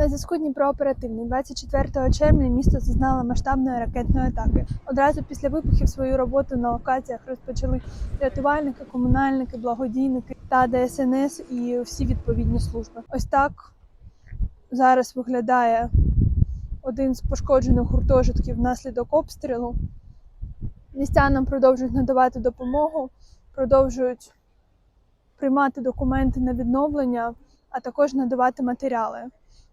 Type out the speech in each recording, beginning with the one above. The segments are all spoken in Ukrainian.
На зв'язку Дніпрооперативний 24 червня місто зазнало масштабної ракетної атаки. Одразу після вибухів свою роботу на локаціях розпочали рятувальники, комунальники, благодійники та ДСНС і всі відповідні служби. Ось так зараз виглядає один з пошкоджених гуртожитків внаслідок обстрілу. Містянам продовжують надавати допомогу, продовжують приймати документи на відновлення, а також надавати матеріали.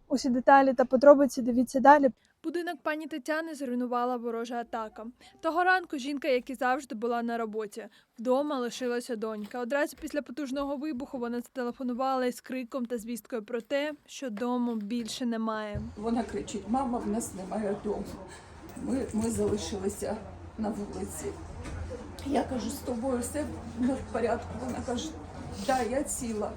Усі деталі та подробиці дивіться далі. Будинок пані Тетяни зруйнувала ворожа атака. Того ранку жінка, як і завжди, була на роботі. Вдома лишилася донька. Одразу після потужного вибуху вона зателефонувала із криком та звісткою про те, що дому більше немає. Вона кричить: мама, в нас немає дому. Ми, ми залишилися на вулиці. Я кажу, з тобою все в порядку. Вона каже, да, я ціла.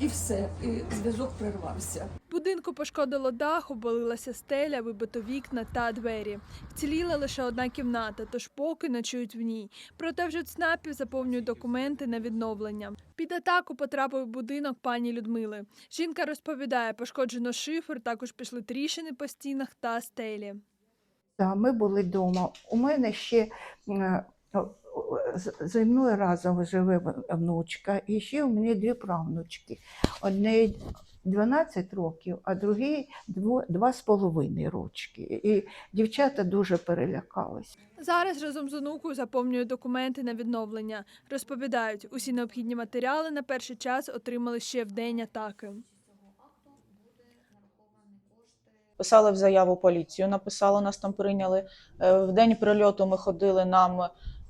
І все, і зв'язок прервався. Будинку пошкодило дах, обвалилася стеля, вибито вікна та двері. Вціліла лише одна кімната, тож поки ночують в ній. Проте вже ЦНАПів заповнюють документи на відновлення. Під атаку потрапив будинок пані Людмили. Жінка розповідає, пошкоджено шифер, також пішли тріщини по стінах та стелі. Ми були вдома. У мене ще е, зі мною разом живе внучка, і ще у мене дві правнучки. Одне 12 років, а другій дво- два з половиною рочки. І дівчата дуже перелякались. Зараз разом з онукою заповнюють документи на відновлення. Розповідають, усі необхідні матеріали на перший час отримали ще в день атаки. писали в заяву поліцію, написали, нас там прийняли. Е, В день прильоту ми ходили, нам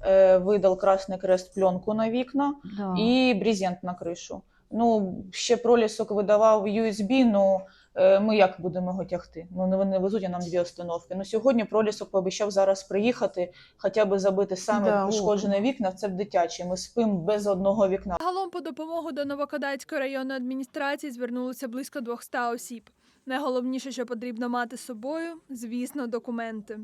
е, видав Красний Крест пленку на вікна Да. і брезент на кришу. Ну, ще пролісок видавав USB, ну е, ми як будемо його тягти? Ну, не вони везуть, а нам дві установки. Ну, сьогодні пролісок пообіцяв зараз приїхати, хоча б забити саме Да, пошкоджене вікна, це б дитячі. Ми спимо без одного вікна. Загалом по допомогу до Новокодацької районної адміністрації звернулося близько 200 осіб. Найголовніше, що потрібно мати з собою, звісно, документи.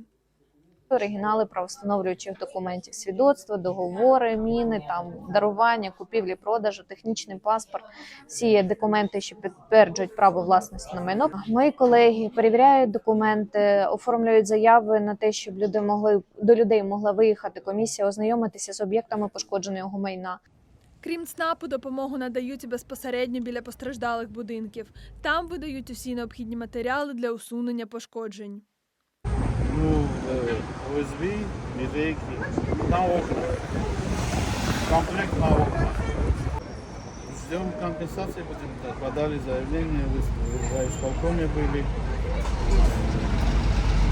Оригінали правовстановлюючих документів, свідоцтва, договори, міни, там дарування, купівлі, продажу, технічний паспорт, всі документи, що підтверджують право власності на майно. Мої колеги перевіряють документи, оформлюють заяви на те, щоб люди могли до людей могла виїхати комісія, ознайомитися з об'єктами пошкодженого майна. Крім ЦНАПу, допомогу надають безпосередньо біля постраждалих будинків. Там видають усі необхідні матеріали для усунення пошкоджень. Ну, е, ОСБ, літейки на окна. Комплект на окна. Ждем компенсации, будем да, подали заявление, вы в исполкоме были.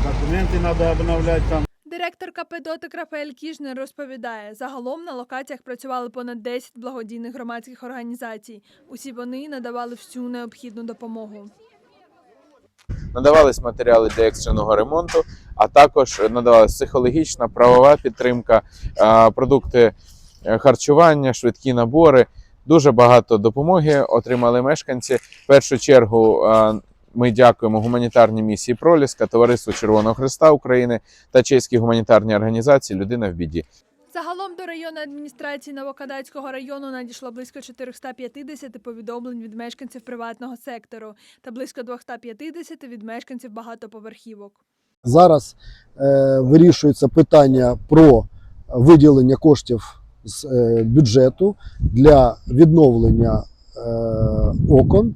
Документы надо обновлять там. Директор КП «Дотик» Рафаель Кіжнер розповідає, загалом на локаціях працювали понад 10 благодійних громадських організацій. Усі вони надавали всю необхідну допомогу. надавались матеріали для екстреного ремонту, а також надавалась психологічна, правова підтримка, продукти е, харчування, швидкі набори. Дуже багато допомоги отримали мешканці. В першу чергу ми дякуємо гуманітарній місії Проліска, Товариству Червоного Христа України та чеській гуманітарній організації Людина в біді. Загалом до районної адміністрації Новокадацького району надійшло близько 450 повідомлень від мешканців приватного сектору та близько 250 від мешканців багатоповерхівок. Зараз е, вирішується питання про виділення коштів з е, бюджету для відновлення е, окон,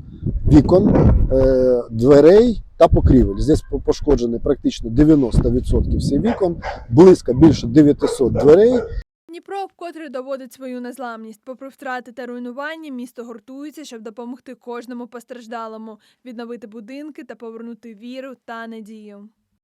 вікон, е, дверей та покрівель. Здесь пошкоджений практично 90% всіх вікон, близько більше 900 дверей. Дніпро вкотре доводить свою незламність. Попри втрати та руйнування, місто гуртується, щоб допомогти кожному постраждалому, відновити будинки та повернути віру та надію.